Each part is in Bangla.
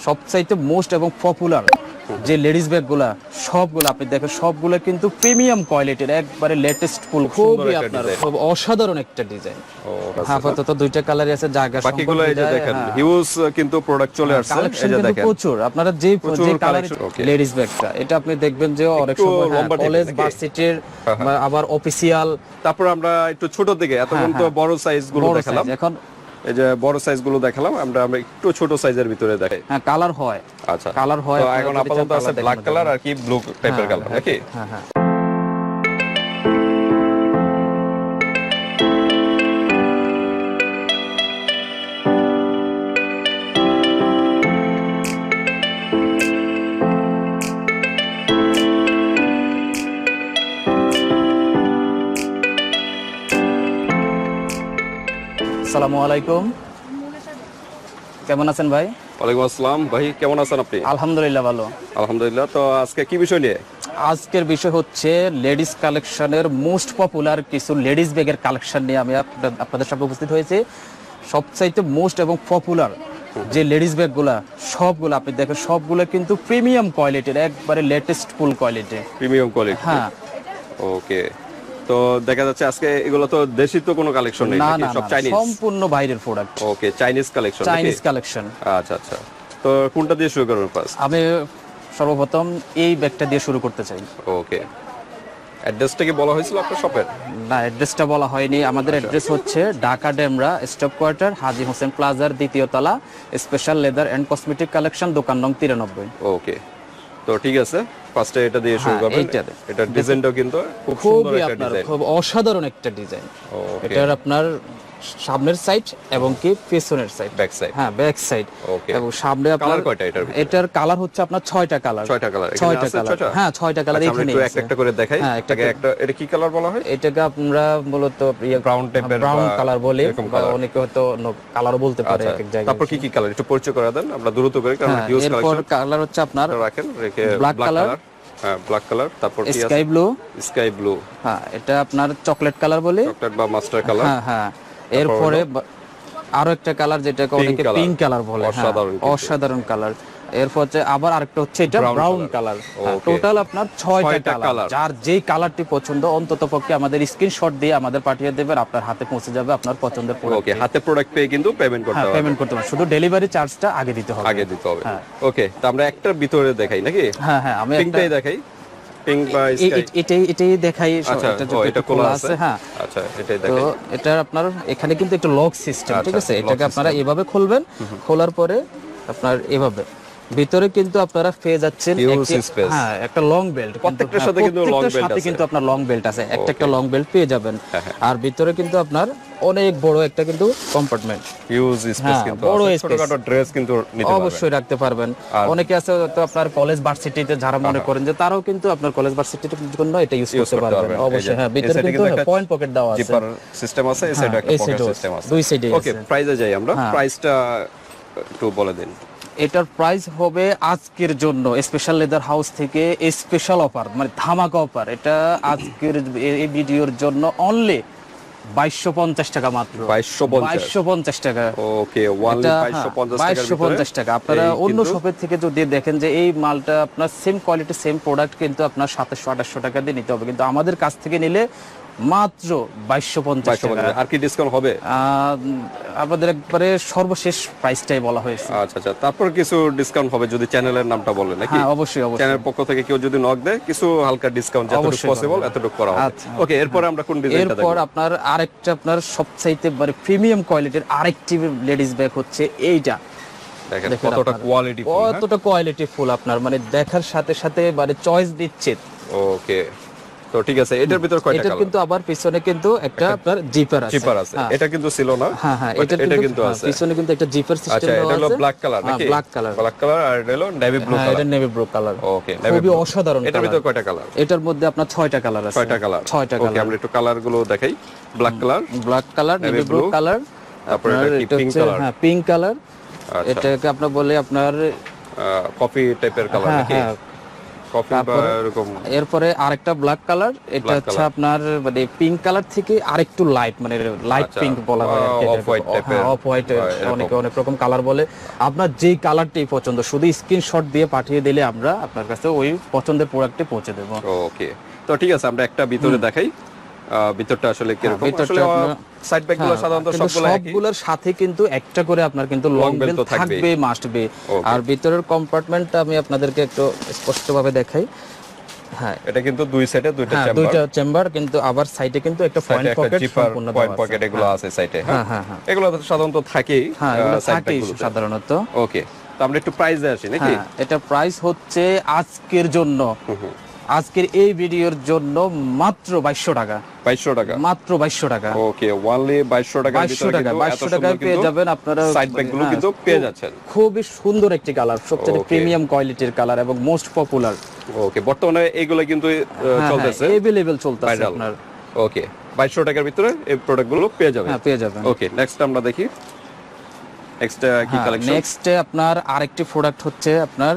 সবচাইতে মোস্ট এবং পপুলার যে লেডিস ব্যাগগুলা সবগুলো আপনি দেখেন সবগুলো কিন্তু প্রিমিয়াম কোয়ালিটির একবারে লেটেস্ট ফুল খুবই আপনার খুব অসাধারণ একটা ডিজাইন আচ্ছা, আপাতত দুইটা কালারই আছে জায়গা বাকিগুলো এই যে দেখেন হিউজ কিন্তু প্রোডাক্ট চলে আসছে এই যে কিন্তু দেখেন। প্রচুর। আপনারা যে প্রচুর যে কালার লেডিস ব্যাগটা এটা আপনি দেখবেন যে অনেক সময় কলেজ ভার্সিটির হ্যাঁ, আবার অফিসিয়াল তারপর আমরা একটু ছোট দিকে এতক্ষণ তো বড় সাইজগুলো দেখালাম। এখন এই যে বড় সাইজগুলো দেখালাম আমরা আমরা একটু ছোট সাইজের ভিতরে দেখাই। হ্যাঁ কালার হয়। আচ্ছা। কালার হয় তো এখন আপাতত আছে ব্ল্যাক কালার আর কি ব্লু টাইপের কালার নাকি? হ্যাঁ হ্যাঁ। আসসালামু আলাইকুম। কেমন আছেন ভাই? ওয়ালাইকুম আসসালাম। ভাই কেমন আছেন আপনি? আলহামদুলিল্লাহ ভালো। আলহামদুলিল্লাহ। তো আজকে কি বিষয় নিয়ে? আজকের বিষয় হচ্ছে লেডিস কালেকশনের মোস্ট পপুলার কিছু লেডিস ব্যাগের কালেকশন নিয়ে আমি আপনাদের- সামনে উপস্থিত হয়েছি। সবচাইতে মোস্ট এবং পপুলার যে লেডিস ব্যাগগুলা সবগুলো আপনি দেখেন সবগুলো কিন্তু প্রিমিয়াম কোয়ালিটির একবারে latest full quality premium quality হ্যাঁ। ওকে তো দেখা যাচ্ছে আজকে এগুলো তো দেশি তো কোনো কালেকশন নেই না নাকি? সব চাইনিজ সম্পূর্ণ বাইরের product okay Chinese collection Chinese collection আচ্ছা আচ্ছা। তো কোনটা দিয়ে শুরু করবেন ফার্স্ট আমি সর্বপ্রথম এই ব্যাগটা দিয়ে শুরু করতে চাই। ওকে অ্যাড্রেসটা কি বলা হয়েছিল আপনার শপের না অ্যাড্রেসটা বলা হয়নি। আমাদের অ্যাড্রেস হচ্ছে ঢাকা ডেমরা স্টপ কোয়ার্টার হাজি হোসেন প্লাজার দ্বিতীয় তলা special leather and cosmetic collection দোকান নং তিরানব্বই। ওকে তো ঠিক আছে ফার্স্টে এটা দিয়ে শুরু করব করবেন। এইটা দিয়ে। এটার ডিজাইনটাও কিন্তু খুব সুন্দর একটা ডিজাইন খুব অসাধারণ একটা ডিজাইন এটার আপনার সামনের সাইড এবং কি পেছনের সাইড ব্যাক সাইড হ্যাঁ ব্যাক সাইড Okay. এবং সামনে আপনার কালার কয়টা এটার? এটার কালার হচ্ছে আপনার ছয়টা কালার ছয়টা কালার এখানে আছে কালার হ্যাঁ ছয়টা কালার আচ্ছা, এখানে একটু একটা একটা করে দেখাই। হ্যাঁ, একটা একটা এটা কি কালার বলা হয়? এটাকে আমরা মূলত type এর ব্রাউন কালার বলি বা অনেকে হয়তো কালারও বলতে পারে আচ্ছা এক এক জায়গায় তারপর কি কি কালার একটু পরিচয় করে দেন আমরা দ্রুত করে কারণ হ্যাঁ, হিউজ এরপর কালার হচ্ছে আপনার রাখেন রেখে ব্ল্যাক কালার হ্যাঁ ব্ল্যাক কালার তারপর স্কাই ব্লু স্কাই ব্লু হ্যাঁ এটা আপনার চকলেট কালার বলে। চকলেট বা মাস্টার কালার হ্যাঁ হ্যাঁ। এরপরে আরও একটা কালার যেটাকে অনেকে পিঙ্ক কালার বলে হ্যাঁ, অসাধারণ কালার এরপর হচ্ছে আবার আরেকটা হচ্ছে এটা ব্রাউন কালার টোটাল আপনার ছয়টা কালার যার যেই কালারটি পছন্দ অন্তত পক্ষে আমাদের স্ক্রিনশট দিয়ে আমাদের পাঠিয়ে দেবেন আপনার হাতে পৌঁছে যাবে আপনার পছন্দের ওকে হাতে প্রোডাক্ট পেয়ে কিন্তু পেমেন্ট করতে হ্যাঁ হবে। পেমেন্ট করতে হবে। শুধু ডেলিভারি চার্জটা আগে দিতে হবে। আগে দিতে হবে। হ্যাঁ। ওকে তো আমরা একটার ভিতরে দেখাই নাকি? হ্যাঁ হ্যাঁ আমি একটা পিঙ্কটাই দেখাই। পিঙ্ক বা এটাই এটাই দেখাই আচ্ছা এটা খোলা আছে হ্যাঁ। আচ্ছা এটাই তো এটা আপনার এখানে কিন্তু একটা লক সিস্টেম ঠিক আচ্ছা, আছে? এটাকে আপনারা এভাবে খুলবেন খোলার পরে আপনার এভাবে। ভিতরে কিন্তু আপনারা পেয়ে যাচ্ছেন। হ্যাঁ একটা লং বেল্ট প্রত্যেকটার সাথে কিন্তু belt সাথে আছে। কিন্তু আপনার লং বেল্ট আছে একটা একটা লং বেল্ট পেয়ে যাবেন হ্যাঁ, হ্যাঁ। আর ভিতরে কিন্তু আপনার অনেক বড় একটা কিন্তু কম্পার্টমেন্ট হিউজ স্পেস হ্যাঁ, কিন্তু বড়। ছোটখাটো ড্রেস কিন্তু নিতে পারবেন অবশ্যই রাখতে পারবেন অনেকে আছে তো আপনার কলেজ ভার্সিটিতে যারা মনে করেন যে তারাও কিন্তু আপনার কলেজ ভার্সিটির জন্য এটা ইউজ করতে পারবেন। অবশ্যই হ্যাঁ ভিতরে কিন্তু পয়েন্ট পকেট দেওয়া আছে জিপার সিস্টেম আছে এই সাইডে একটা পকেট সিস্টেম আছে। দুই এ ওকে প্রাইসে যাই আমরা হ্যাঁ। প্রাইসটা একটু বলে দিন এটার প্রাইস হবে আজকের জন্য স্পেশাল লেদার হাউস থেকে স্পেশাল অফার মানে ধামাকা অফার এটা আজকের এই ভিডিওর জন্য অনলি বাইশশো পঞ্চাশ টাকা মাত্র। 2250 বাইশশো পঞ্চাশ টাকা। ওকে পঞ্চাশ বাইশশো পঞ্চাশ টাকা। আপনারা অন্য শপের থেকে যদি দেখেন যে এই মালটা আপনার সেম কোয়ালিটি সেম প্রোডাক্ট কিন্তু আপনার সাতাশশো আঠাশশো টাকা দিয়ে নিতে হবে। কিন্তু আমাদের কাছ থেকে নিলে মাত্র বাইশশো পঞ্চাশ আর কি ডিসকাউন্ট হবে? আমাদের একবারে সর্বশেষ প্রাইসটাই বলা হয়েছে। আচ্ছা আচ্ছা। তারপর কিছু ডিসকাউন্ট হবে যদি চ্যানেলের নামটা বলেন নাকি? হ্যাঁ অবশ্যই অবশ্যই। চ্যানেল পক্ষ থেকে কেউ যদি নক দেয় কিছু হালকা ডিসকাউন্ট যতটুকু পসিবল এতটুকু করা হবে। আচ্ছা। ওকে এরপর আমরা কোন ডিজাইনটা এরপর আপনার আরেকটা আপনার সবচাইতে মানে প্রিমিয়াম কোয়ালিটির আরেকটি লেডিস ব্যাগ হচ্ছে এইটা। দেখেন কতটা। কোয়ালিটি কতটা কোয়ালিটি ফুল আপনার। মানে দেখার সাথে সাথে মানে চয়েস দিচ্ছে। ওকে তো ঠিক আছে এটার ভিতর কয়টা কালার কিন্তু আবার পিছনে কিন্তু একটা আপনার জিপার আছে। জিপার আছে। হ্যাঁ। এটা কিন্তু ছিল না হ্যাঁ হ্যাঁ এটা কিন্তু হ্যাঁ, আছে। পিছনে কিন্তু একটা জিপার সিস্টেম আচ্ছা এটা হলো ব্ল্যাক কালার নাকি? ব্ল্যাক কালার ব্ল্যাক কালার আর এটা হলো নেভি ব্লু কালার এটা নেভি ব্লু কালার ওকে খুবই অসাধারণ এটার। ভিতর কয়টা কালার এটার মধ্যে আপনার ছয়টা কালার আছে। ছয়টা কালার ছয়টা ওকে আমরা একটু কালারগুলো দেখাই। Black colour black colour navy blue colour তারপর আপনার এটা কি হচ্ছে color? হ্যাঁ পিঙ্ক কালার আচ্ছা। এটাকে আপনার বলে আপনার কফি টাইপের কালার নাকি? এরপরে আরেকটা ব্ল্যাক কালার এটা হচ্ছে আপনার মানে পিঙ্ক কালার থেকে আরেকটু লাইট মানে লাইট আচ্ছা, পিঙ্ক বলা হয়। অফ হোয়াইট হয়, অনেকে অনেক রকম কালার বলে। আপনার যেই কালারটাই পছন্দ শুধু স্ক্রিনশট দিয়ে পাঠিয়ে দিলে আমরা আপনার কাছে ওই পছন্দের প্রোডাক্টে পৌঁছে দেবো। ওকে তো ঠিক আছে আমরা একটা ভিতরে দেখাই। ভিতরটা আসলে কীরকম? ভিতরটা সাইড ব্যাগগুলো হ্যাঁ, সাধারণত সবগুলো সবগুলোর সাথে কিন্তু একটা করে আপনার কিন্তু লং বেল থাকবে মাস্ট বি আর ভিতরের কম্পার্টমেন্টটা আমি আপনাদেরকে একটু স্পষ্টভাবে দেখাই। হ্যাঁ। এটা কিন্তু দুই সাইডে দুইটা হ্যাঁ চেম্বার দুইটা চেম্বার কিন্তু আবার সাইডে কিন্তু একটা পয়েন্ট পকেট সম্পূর্ণ পয়েন্ট পকেট এগুলো আছে সাইডে হ্যাঁ হ্যাঁ। হ্যাঁ? এগুলো সাধারণত থাকেই হ্যাঁ এগুলো থাকেই সাধারণত। ওকে তো আমরা একটু প্রাইসে আসি নাকি? হ্যাঁ এটা প্রাইস হচ্ছে আজকের জন্য। আজকের এই ভিডিওর জন্য মাত্র বাইশশো টাকা। বাইশশো টাকা? মাত্র বাইশশো টাকা। ওকে ওয়ানলি বাইশশো টাকা বাইশশো টাকা বাইশশো টাকায় পেয়ে যাবেন আপনারা সাইড হ্যাঁ, কিন্তু পেয়ে যাচ্ছেন। খুবই সুন্দর একটি কালার সবচেয়ে প্রিমিয়াম কোয়ালিটির কালার এবং মোস্ট পপুলার ওকে বর্তমানে এগুলো কিন্তু আহ, চলতেছে। এভেলেবেল চলতেছে আপনার। ওকে বাইশশো টাকার ভিতরে এই প্রোডাক্টগুলো পেয়ে যাবেন। হ্যাঁ পেয়ে যাবেন। ওকে নেক্সট আমরা দেখি। নেক্সট কি কালেকশন নেক্সটে আপনার আরেকটি প্রোডাক্ট হচ্ছে আপনার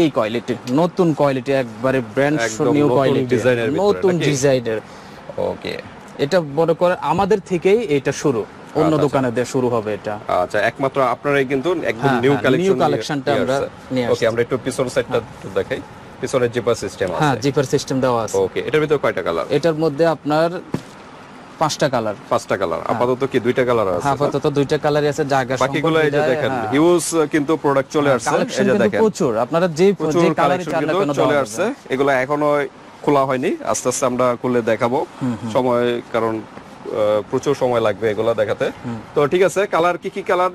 এই কোয়ালিটি নতুন কোয়ালিটি একবারে ব্র্যান্ড নিউ কোয়ালিটি নতুন? ডিজাইনের ওকে এটা মনে করে আমাদের থেকেই এটা শুরু। অন্য আচ্ছা, দোকানে দিয়ে শুরু হবে এটা। আচ্ছা একমাত্র আপনারাই কিন্তু একদম হ্যাঁ, নিউ হ্যাঁ, কালেকশন new collectionটা আমরা নিয়ে ওকে। আমরা একটু পিছন সাইডটা একটু দেখাই। পিছনের জিপার সিস্টেম আছে। হ্যাঁ জিপার সিস্টেম দেওয়া আছে। ওকে এটার ভিতরে কয়টা কালার এটার মধ্যে আপনার পাঁচটা কালার। পাঁচটা কালার। আপাতত কি দুইটা কালার আছে? আপাতত দুইটা কালারই আছে জায়গা বাকিগুলো এই যে দেখেন হিউজ কিন্তু প্রোডাক্ট চলে আসছে এই যে দেখেন। প্রচুর। আপনারা যে যে কালারই কালেকশন চান না কিন্তু কেন চলে আসছে। এগুলো এখনও খোলা হয়নি আস্তে আস্তে আমরা খুলে দেখাবো। সময় কারণ প্রচুর সময় লাগবে এগুলো দেখাতে। তো ঠিক আছে কালার কি কি কালার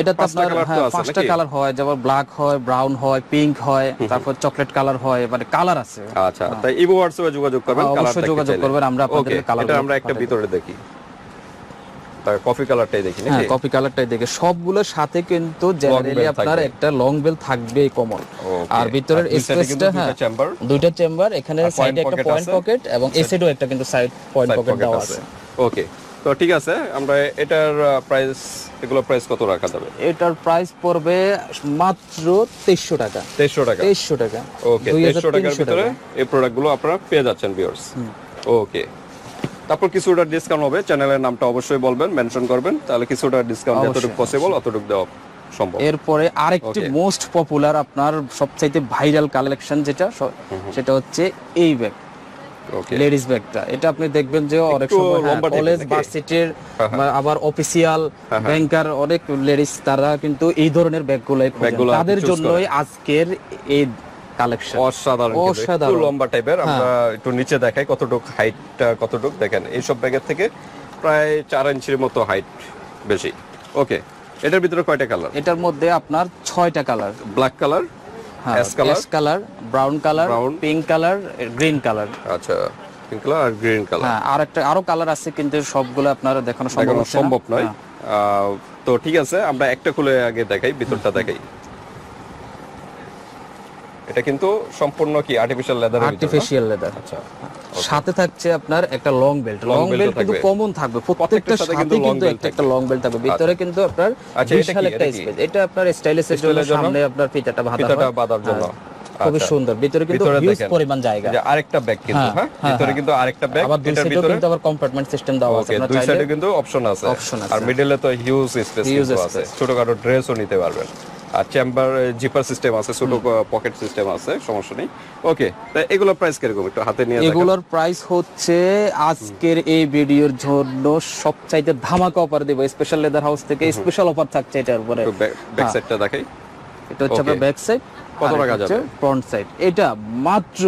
এটা আপনার কালার তো হ্যাঁ, আছে পাঁচটা কালার হয় যেমন ব্ল্যাক হয় ব্রাউন হয় পিঙ্ক হয় তারপর চকলেট কালার হয় মানে কালার আছে। আচ্ছা তাই ইভো হোয়াটসঅ্যাপে যোগাযোগ করবেন হ্যাঁ, কালার অবশ্যই যোগাযোগ করবেন, আমরা আপনাদেরকে ওকে এটা আমরা একটা ভিতরে দেখি। কফি কালারটাই দেখি হ্যাঁ নাকি? কপি কালারটাই দেখে। সবগুলোর সাথে কিন্তু জেনারেলি আপনার একটা লং বেল থাকবেই কমন. আর ভিতরের স্পেসটা হ্যাঁ। দুইটা চেম্বার এখানে সাইডে একটা পয়েন্ট পকেট এবং এই সাইডেও একটা কিন্তু সাইড পয়েন্ট পকেট দেওয়া আছে। ওকে তো ঠিক আছে আমরা এটার প্রাইস এগুলো প্রাইস কত রাখা যাবে? এটার প্রাইস পড়বে মাত্র তেইশশো টাকা। তেইশশো টাকা। তেইশশো টাকা। ওকে দুই হাজার তেইশশো টাকার ভিতরে এই প্রোডাক্টগুলো আপনারা পেয়ে যাচ্ছেন ভিউয়ার্স ওকে তারপর কিছুটা ডিসকাউন্ট হবে। চ্যানেলের নামটা অবশ্যই বলবেন মেনশন করবেন তাহলে কিছুটা ডিসকাউন্ট যতটুকু পসিবল অতটুকু দেওয়া সম্ভব। এরপরে আরেকটি মোস্ট পপুলার আপনার সবচাইতে ভাইরাল কালেকশন যেটা সেটা হচ্ছে এই ব্যাগ লেডিস ব্যাগটা এটা আপনি দেখবেন যে অনেক সময় কলেজ ভার্সিটির হ্যাঁ, হ্যাঁ। আবার অফিসিয়াল ব্যাংকার অনেক লেডিস তারা কিন্তু এই ধরনের ব্যাগগুলো ব্যাগগুলো আর কি তাদের জন্যই আজকের এই কালেকশন অসাধারণ অসাধারণ। লম্বা টাইপের আমরা একটু নিচে দেখাই কতটুক হাইটটা কতটুক। দেখেন এইসব ব্যাগের থেকে প্রায় চার ইঞ্চির মতো হাইট বেশি। ওকে এটার ভিতরে কয়টা কালার এটার মধ্যে আপনার ছয়টা colour black colour ash colour colour brown colour pink colour green colour আচ্ছা পিঙ্ক কালার আর গ্রিন কালার হ্যাঁ আর একটা আরও কালার আছে কিন্তু সবগুলো আপনার দেখানো সম্ভব। সম্ভব নয়। হ্যাঁ। আহ, তো ঠিক আছে আমরা একটা খুলে আগে দেখাই ভিতরটা দেখাই। এটা কিন্তু সম্পূর্ণ কি আর্টিফিশিয়াল লেদার আর্টিফিশিয়াল লেদার আচ্ছা। সাথে থাকছে আপনার একটা লং বেল্ট লং বেল্ট কিন্তু কমন থাকবে। প্রত্যেকটা সাথে কিন্তু একটা একটা লং বেল্ট থাকবে। ভিতরে কিন্তু আপনার আচ্ছা, এটা বিশাল? একটা এটা স্পেস এটা আপনার স্টাইলিশের জন্য? সামনে আপনার ফিতাটা বাঁধা ফিতাটা বাঁধার জন্য। হ্যাঁ, খুবই আচ্ছা। সুন্দর। ভিতরে কিন্তু হিউজ পরিমাণ জায়গা। আরেকটা ব্যাগ কিন্তু হ্যাঁ, হ্যাঁ? হ্যাঁ, ভিতরে। কিন্তু আরেকটা ব্যাগ আবার দুই ভিতরে কিন্তু আবার কম্পার্টমেন্ট সিস্টেম দেওয়া আছে। আপনার দুই সাইডে কিন্তু অপশন আছে। Option আছে। আর মিডলে তো হিউজ স্পেস কিন্তু আছে। ছোটখাটো ড্রেসও নিতে পারবেন। আর চেম্বার জিপার সিস্টেম আছে ছোট পকেট সিস্টেম আছে সমস্যা নেই। ওকে তা এগুলো প্রাইস কীরকম? একটু হাতে নিয়ে এগুলোর প্রাইস হচ্ছে আজকের এই ভিডিওর জন্য সবচাইতে ধামাকা অফার দেব স্পেশাল লেদার হাউস থেকে স্পেশাল অফার থাকছে এটার উপরে। ব্যাক। সাইডটা দেখাই। এটা হচ্ছে. আপনার ব্যাক সাইড কত টাকা যাবে? ফ্রন্ট সাইড এটা মাত্র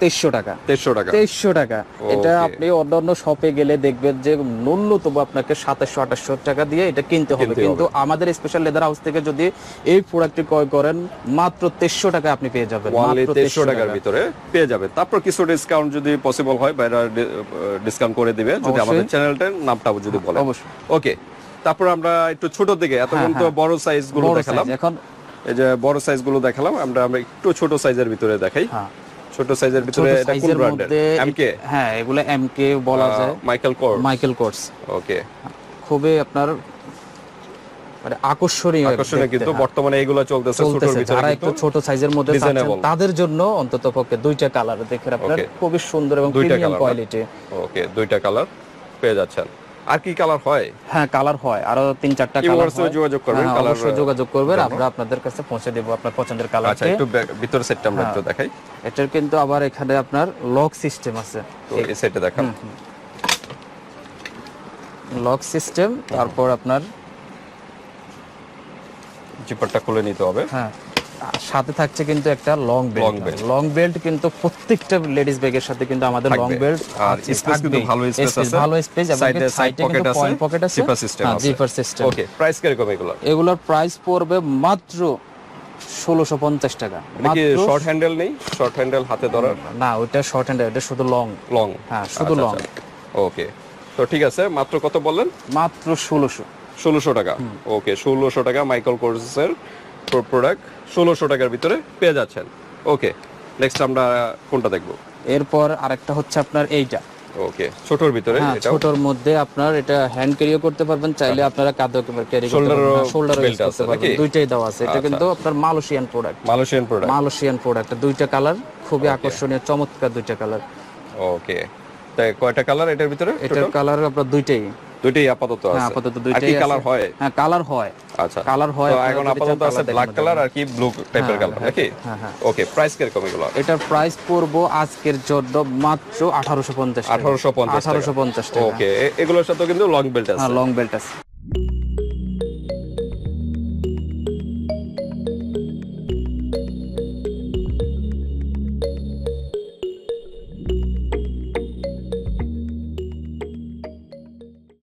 তেইশশো টাকা। তেইশশো টাকা। তেইশশো টাকা। এটা আপনি অন্যান্য শপে গেলে দেখবেন যে ন্যূনতম আপনাকে সাতাশশো আঠাশশো টাকা দিয়ে এটা কিনতে হবে। কিন্তু আমাদের স্পেশাল লেদার হাউস থেকে যদি এই প্রোডাক্টটি ক্রয় করেন মাত্র তেইশশো টাকা আপনি পেয়ে যাবেন। তেইশশো টাকার ভিতরে পেয়ে তারপর কিছু ডিসকাউন্ট যদি পসিবল হয় বাইরে ডিসকাউন্ট করে দিবে। যদি আমাদের চ্যানেলটার যদি বলে অবশ্যই। ওকে। তারপর আমরা একটু ছোট দিকে এতক্ষণ তো হ্যাঁ। বড় সাইজগুলো দেখালাম। এখন এই যে বড় সাইজগুলো দেখালাম আমরা আমরা একটু ছোট সাইজের ভিতরে দেখাই। হ্যাঁ। ছোট সাইজের ভিতরে এটা কোন ব্র্যান্ডের এমকে হ্যাঁ এগুলো এমকে বলা যায়। Michael Kors Michael Kors okay খুবই আপনার মানে আকর্ষণীয় আকর্ষণীয় কিন্তু হ্যাঁ। বর্তমানে এগুলো চলতেছে ছোটর চলতেছে। ভিতরে যারা একটু ছোট সাইজের মধ্যে. চাচ্ছেন, তাদের জন্য অন্তত পক্ষে দুইটা কালার দেখেন আপনার. খুবই সুন্দর এবং প্রিমিয়াম কোয়ালিটি ওকে দুইটা কালার পেয়ে যাচ্ছেন। আর কি কালার হয়? হ্যাঁ কালার হয়। আরও তিন চারটা কালার যোগাযোগ করবেন, colour, অবশ্যই যোগাযোগ করবেন। আমরা আপনাদের কাছে পৌঁছে দেব আপনার পছন্দের আচ্ছা একটু ভিতরের সেটটা আমরা একটু দেখাই। এটার কিন্তু আবার এখানে আপনার লক সিস্টেম আছে। তো এই সেটে দেখান। লক সিস্টেম তারপর আপনার জিপারটা খুলে নিতে হবে। হ্যাঁ। সাথে থাকছে কিন্তু একটা লং বেল্ট লং বেল্ট কিন্তু প্রত্যেকটা লেডিস ব্যাগের সাথে কিন্তু আমাদের লং বেল্ট আর space কিন্তু ভালো space আছে। ভালো স্পেস এবং সাইডে কিন্তু আছে, পয়েন্ট পকেট আছে। zipper system আছে। জিপার সিস্টেম ওকে প্রাইস কীরকম এগুলো এগুলোর প্রাইস পড়বে মাত্র ষোলোশো পঞ্চাশ টাকা। এটা মাত্র শর্ট হ্যান্ডেল নেই? শর্ট হ্যান্ডেল হাতে ধরার না ওইটা শর্ট হ্যান্ডেল এটা শুধু লং লং হ্যাঁ, শুধু লং ওকে তো ঠিক আছে মাত্র কত বললেন? মাত্র ষোলোশো। ষোলোশো টাকা। ওকে ষোলোশো টাকা মাইকেল কোর্সের প্রোডাক্ট ষোলোশো টাকার ভিতরে পেয়ে যাচ্ছেন। ওকে নেক্সট আমরা কোনটা দেখব? এরপর আরেকটা হচ্ছে আপনার এইটা। ওকে ছোটর ভিতরে হ্যাঁ এটা ছোটর মধ্যে আপনার এটা হ্যান্ড ক্যারিও করতে পারবেন চাইলে আপনারা কাঁধে ক্যারি করতে পারবেন। শোল্ডার belt আছে নাকি? দুইটাই দেওয়া আছে। এটা আচ্ছা। কিন্তু আপনার Malaysian product Malaysian product Malaysian product দুইটা কালার খুবই আকর্ষণীয় চমৎকার দুইটা কালার ওকে তাই কয়টা কালার এটার ভিতরে এটার কালার আপনার দুইটাই। দুইটাই আপাতত হ্যাঁ আছে। আপাতত দুইটাই। কালার হয়? হ্যাঁ কালার হয়। আচ্ছা। কালার হয় তো এখন আপাতত আছে ব্ল্যাক কালার আর কি ব্লু টাইপের কালার নাকি? হ্যাঁ, হ্যাঁ। ওকে প্রাইস কীরকম এগুলো? এটার প্রাইস পড়ব আজকের জন্য মাত্র আঠারোশো পঞ্চাশ আঠারোশো পঞ্চাশ আঠারোশো পঞ্চাশ টাকা। ওকে এগুলোর সাথে কিন্তু লং বেল্ট আছে। হ্যাঁ লং বেল্ট আছে।